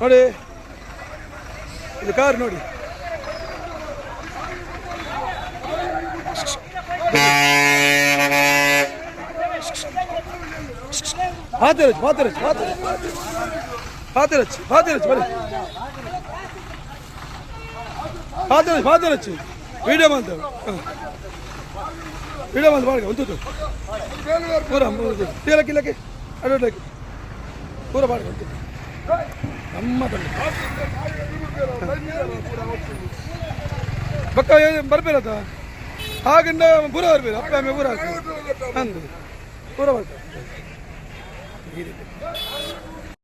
ನೋಡಿ ಇದು ಕಾರ್ ನೋಡಿ. ಮಾತಾಡಚ್ಚು ಮಾತಾಡಚ್ಚು ಮಾತಾಡಚ್ಚು ಮಾತಾಡಚ್ಚು ಬನ್ನಿ. ಮಾತಾಡಚ್ಚು ಮಾತಾಡಚ್ಚು ವಿಡಿಯೋ ಬಂತು. ವಿಡಿಯೋ ಬಂದು ಮಾಡಿ ಒಂದು ಪೂರ ತೀಲ ಕಿಲ್ಲಕ್ಕೆ ಅಡ್ವರ್ಟೈಸ್ ಪೂರ ಮಾಡಿ ಒಂದು ನಮ್ಮ ತಂಡ ಬಕ್ಕ ಬರ್ಬೇರತ್ತ ಹಾಗಿಂದ ಪೂರ ಬರ್ಬೇರು ಅಪ್ಪ ಅಮ್ಮ ಪೂರ ಅಂದು ಪೂರ ಬರ್ತಾರೆ.